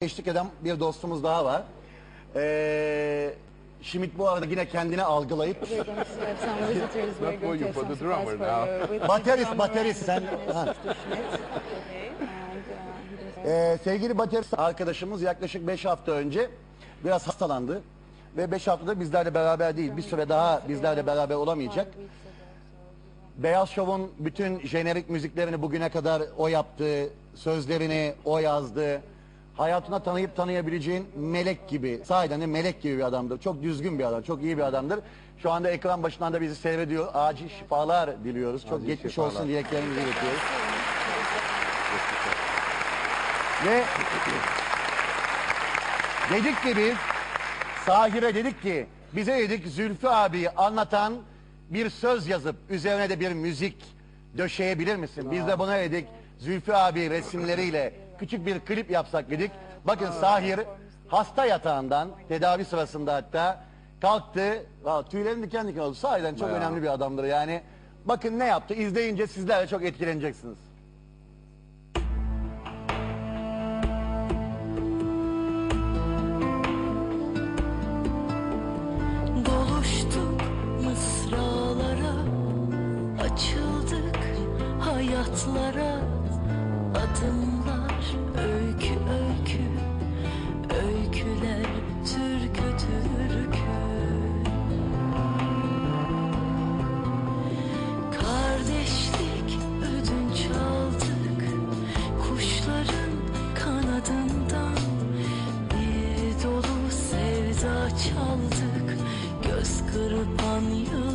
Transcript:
eşlik eden bir dostumuz daha var. Ee, Şimit bu arada yine kendini algılayıp Not for you, for the drummer now. Baterist, baterist sen. Ha. Ee, sevgili baterist arkadaşımız yaklaşık 5 hafta önce biraz hastalandı. Ve 5 haftada bizlerle beraber değil, bir süre daha bizlerle beraber olamayacak. Beyaz Şov'un bütün jenerik müziklerini bugüne kadar o yaptı, sözlerini o yazdı. Hayatına tanıyıp tanıyabileceğin melek gibi, sahiden de melek gibi bir adamdır. Çok düzgün bir adam, çok iyi bir adamdır. Şu anda ekran başından da bizi seyrediyor. Acil şifalar diliyoruz. Çok Acil geçmiş şifalar. olsun dileklerimizi iletiyoruz. Ve dedik ki biz, Sahire dedik ki, bize dedik Zülfü abi anlatan bir söz yazıp üzerine de bir müzik döşeyebilir misin? Biz de buna dedik Zülfü abi resimleriyle küçük bir klip yapsak dedik. Bakın Sahir hasta yatağından tedavi sırasında hatta kalktı. Vallahi tüylerim diken diken oldu. Sahiden çok Bayağı. önemli bir adamdır yani. Bakın ne yaptı? İzleyince sizler de çok etkileneceksiniz. Açıldık hayatlara Adımlar öykü öykü Öyküler türkü türkü. Kardeşlik ödünç aldık Kuşların kanadından. Bir dolu sevda çaldık Göz kırpan yıl